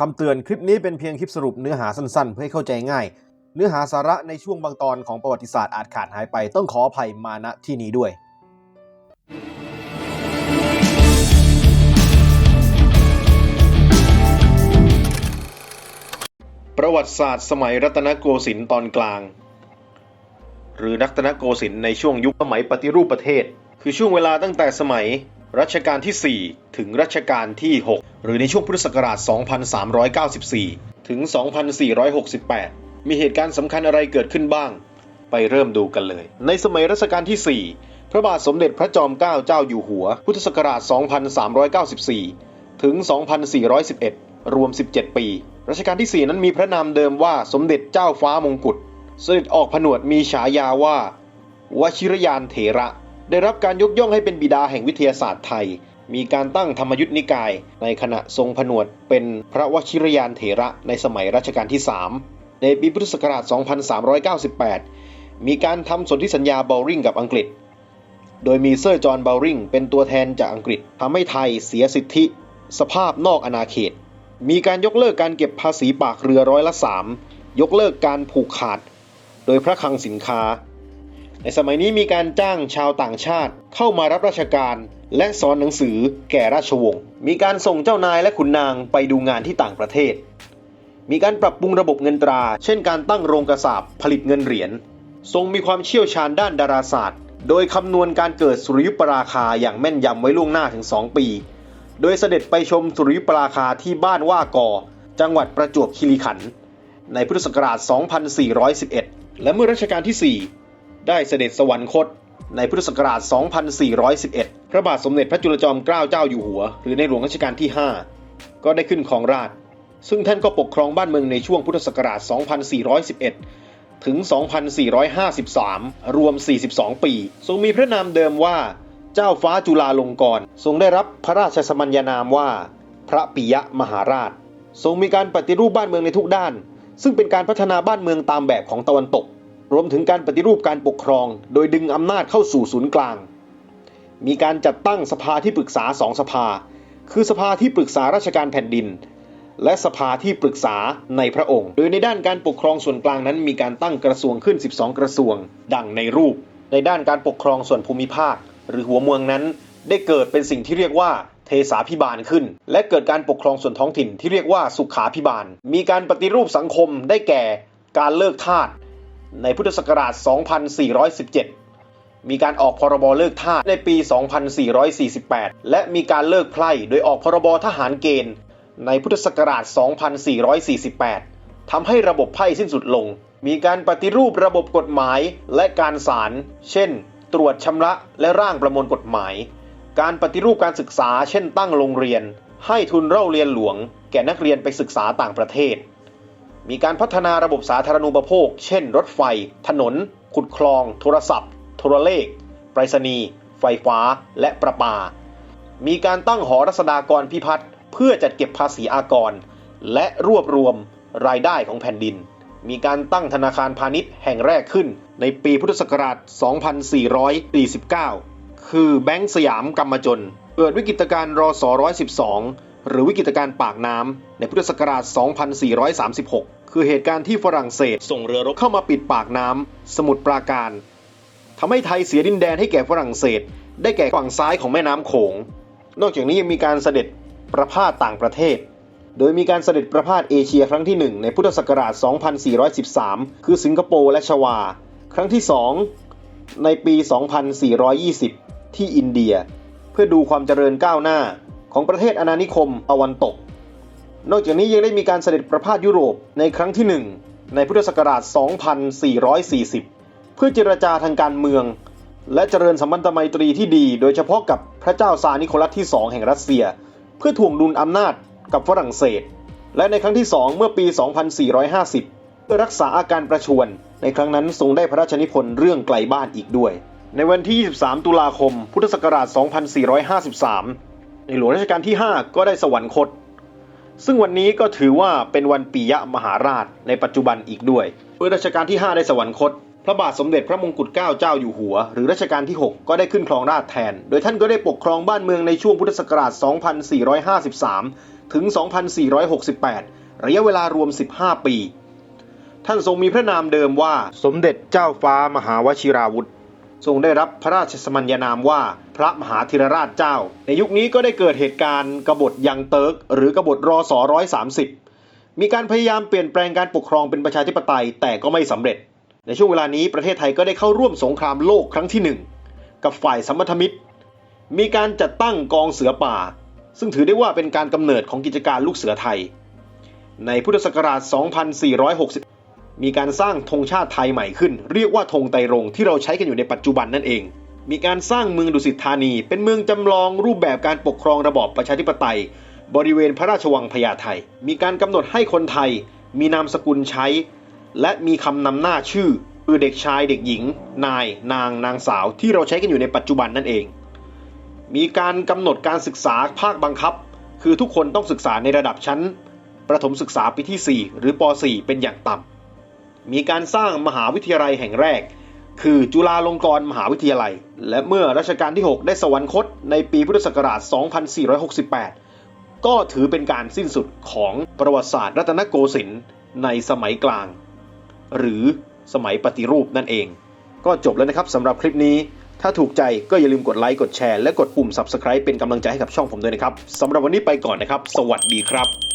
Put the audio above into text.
คำเตือนคลิปนี้เป็นเพียงคลิปสรุปเนื้อหาสั้นๆ เพื่อให้เข้าใจง่าย เนื้อหาสาระในช่วงบางตอนของประวัติศาสตร์อาจขาดหายไปต้องขออภัยมาณที่นี้ด้วย ประวัติศาสตร์สมัยรัตนโกสินทร์ตอนกลาง หรือรัตนโกสินทร์ในช่วงยุคสมัยปฏิรูปประเทศ คือช่วงเวลาตั้งแต่สมัยรัชกาลที่ 4 ถึงรัชกาลที่ 6 หรือในช่วงพุทธศักราช 2394 ถึง 2468 มีเหตุการณ์สำคัญอะไรเกิดขึ้นบ้าง ไปเริ่มดูกันเลย ในสมัยรัชกาลที่ 4 พระบาทสมเด็จพระจอมเกล้าเจ้าอยู่หัว พุทธศักราช 2394 ถึง 2411 รวม 17 ปี รัชกาลที่ 4 นั้นมีพระนามเดิมว่าสมเด็จเจ้าฟ้ามงกุฎ เสด็จออกผนวดมีฉายาว่าวชิรยานเถระ ได้รับการยกย่องให้เป็นบิดาแห่งวิทยาศาสตร์ไทย มีการตั้งธรรมยุทธนิกาย ในขณะทรงผนวดเป็นพระวชิรยานเถระในสมัยรัชกาลที่ 3 ในปีพุทธศักราช 2398 มีการทำสนธิสัญญาเบลริงกับอังกฤษ โดยมีเซอร์จอห์นเบลริงเป็นตัวแทนจากอังกฤษทำให้ไทยเสียสิทธิ สภาพนอกอาณาเขต มีการยกเลิกการเก็บภาษีปากเรือร้อยละสามยกเลิกการผูกขาด โดยพระคลังสินค้า ในสมัยนี้มีการจ้างชาวต่างชาติเข้ามารับราชการและสอนหนังสือแก่ราชวงศ์ มีการส่งเจ้านายและขุนนางไปดูงานที่ต่างประเทศ มีการปรับปรุงระบบเงินตรา เช่นการตั้งโรงกระสาบผลิตเงินเหรียญ ทรงมีความเชี่ยวชาญด้านดาราศาสตร์ โดยคำนวณการเกิดสุริยุปราคาอย่างแม่นยำไว้ล่วงหน้าถึง 2 ปี โดยเสด็จไปชมสุริยุปราคาที่บ้านว่ากอ จังหวัดประจวบคีรีขันธ์ ในพุทธศักราช 2411 และเมื่อรัชกาลที่ 4 ได้เสด็จสวรรคตในพุทธศักราช 2411 พระบาทสมเด็จพระจุลจอมเกล้าเจ้าอยู่หัว หรือในหลวงรัชกาลที่ 5 ก็ได้ขึ้นครองราช ซึ่งท่านก็ปกครองบ้านเมืองในช่วงพุทธศักราช 2411 ถึง 2453 รวม 42 ปี ทรงมีพระนามเดิมว่าเจ้าฟ้าจุฬาลงกรณ์ ทรงได้รับพระราชสมัญญานามว่า พระปิยะมหาราช ทรงมีการปฏิรูปบ้านเมืองในทุกด้าน ซึ่งเป็นการพัฒนาบ้านเมืองตามแบบของตะวันตก รวมถึงการปฏิรูปการปกครอง โดยดึงอำนาจเข้าสู่ศูนย์กลาง มีการจัดตั้งสภาที่ปรึกษาสองสภา คือสภาที่ปรึกษาราชการแผ่นดิน และสภาที่ปรึกษาในพระองค์ โดยในด้านการปกครองส่วนกลางนั้น มีการตั้งกระทรวงขึ้น 12 กระทรวง ดังในรูป ในด้านการปกครองส่วนภูมิภาค หรือหัวเมืองนั้น ได้เกิดเป็นสิ่งที่เรียกว่าเทสาพิบาลขึ้น และเกิดการปกครองส่วนท้องถิ่นที่เรียกว่าสุขาพิบาล มีการปฏิรูปสังคมได้แก่ การเลิกทาส ในพุทธศักราช 2417 มีการออกพรบเลิกทาสในปี 2448 และมีการเลิกไพร่โดยออกพรบทหารเกณฑ์ ในพุทธศักราช 2448 ทำให้ระบบไพ่สิ้นสุดลง มีการปฏิรูประบบกฎหมายและการศาล เช่น ตรวจชำระและร่างประมวลกฎหมาย การปฏิรูปการศึกษา เช่นตั้งโรงเรียน ให้ทุนเล่าเรียนหลวง แก่นักเรียนไปศึกษาต่างประเทศ มีการพัฒนาระบบสาธารณูปโภค เช่น รถไฟ ถนน ขุดคลอง โทรศัพท์ โทรเลข ไปรษณีย์ ไฟฟ้า และประปา มีการตั้งหอรัษฎากรพิพัฒน์เพื่อจัดเก็บภาษีอากร และรวบรวมรายได้ของแผ่นดิน มีการตั้งธนาคารพาณิชย์แห่งแรกขึ้น ในปีพุทธศักราช 2449 คือแบงก์สยามกรรมจน เกิดวิกฤตการณ์รศ112 หรือวิกฤตการณ์ปากน้ำในพุทธศักราช 2436 คือเหตุการณ์ที่ฝรั่งเศสส่งเรือรบเข้ามาปิดปากน้ำสมุทรปราการทำให้ไทยเสียดินแดนให้แก่ฝรั่งเศส ได้แก่ฝั่งซ้ายของแม่น้ำโขง นอกจากนี้ยังมีการเสด็จประพาสต่างประเทศ โดยมีการเสด็จประพาสเอเชียครั้งที่ 1 ในพุทธศักราช 2413 คือสิงคโปร์และชวา ครั้งที่ 2 ในปี 2420 ที่อินเดีย เพื่อดูความเจริญก้าวหน้า ของประเทศอาณานิคมตะวันตก นอกจากนี้ยังได้มีการเสด็จประพาสยุโรปในครั้งที่ 1 ในพุทธศักราช 2440 เพื่อเจรจาทางการเมือง และเจริญสัมพันธไมตรีที่ดี โดยเฉพาะกับพระเจ้าซานิโคลัสที่ 2 แห่งรัสเซีย เพื่อถ่วงดุลอำนาจกับฝรั่งเศส และในครั้งที่ 2 เมื่อปี 2450 เพื่อรักษาอาการประชวรในครั้งนั้นทรงได้พระราชนิพนธ์เรื่องไกลบ้านอีกด้วย ในวันที่ 23 ตุลาคม พุทธศักราช 2453 ในหลวงรัชกาลที่ 5 ก็ได้สวรรคต ซึ่งวันนี้ก็ถือว่าเป็นวันปิยมหาราชในปัจจุบันอีกด้วยเมื่อรัชกาลที่ 5 ได้สวรรคต พระบาทสมเด็จพระมงกุฎเกล้าเจ้าอยู่หัว หรือรัชกาลที่ 6 ก็ได้ขึ้นครองราชแทน โดยท่านก็ได้ปกครองบ้านเมืองในช่วงพุทธศักราช 2453 ถึง 2468 ระยะเวลารวม 15 ปี ท่านทรงมีพระนามเดิมว่าสมเด็จเจ้าฟ้ามหาวชิราวุธ ทรงได้รับพระราชสมัญญานามว่าพระมหาธิรราชเจ้า ในยุคนี้ก็ได้เกิดเหตุการณ์กบฏยังเติร์กหรือกบฏรอสอ130มีการพยายามเปลี่ยนแปลงการปกครองเป็นประชาธิปไตยแต่ก็ไม่สำเร็จ ในช่วงเวลานี้ประเทศไทยก็ได้เข้าร่วมสงครามโลกครั้งที่หนึ่งกับฝ่ายสัมพันธมิตร มีการจัดตั้งกองเสือป่า ซึ่งถือได้ว่าเป็นการกำเนิดของกิจการลูกเสือไทย ในพุทธศักราช2460 มีการสร้างธงชาติไทยใหม่ขึ้น เรียกว่าธงไตรรงค์ที่เราใช้กันอยู่ในปัจจุบันนั่นเอง มีการสร้างเมืองดุสิตธานี เป็นเมืองจำลองรูปแบบการปกครองระบอบประชาธิปไตย บริเวณพระราชวังพญาไทมีการกำหนดให้คนไทย มีนามสกุลใช้ และมีคำนำหน้าชื่อคือเด็กชายเด็กหญิง นาย นาง นางสาวที่เราใช้กันอยู่ในปัจจุบันนั่นเอง มีการกำหนดการศึกษาภาคบังคับ คือทุกคนต้องศึกษาในระดับชั้น ประถมศึกษาปีที่ 4 หรือป .4 เป็นอย่างต่ำ มีการสร้างมหาวิทยาลัยแห่งแรก คือจุฬาลงกรณ์มหาวิทยาลัย และเมื่อรัชกาลที่ 6 ได้สวรรคตในปีพุทธศักราช 2468 ก็ถือเป็นการสิ้นสุดของประวัติศาสตร์รัตนโกสินทร์ในสมัยกลาง หรือสมัยปฏิรูปนั่นเอง ก็จบแล้วนะครับสำหรับคลิปนี้ ถ้าถูกใจก็อย่าลืมกดไลค์กดแชร์และกดปุ่ม Subscribe เป็นกำลังใจให้กับช่องผมด้วยนะครับสำหรับวันนี้ไปก่อนนะครับ สวัสดีครับ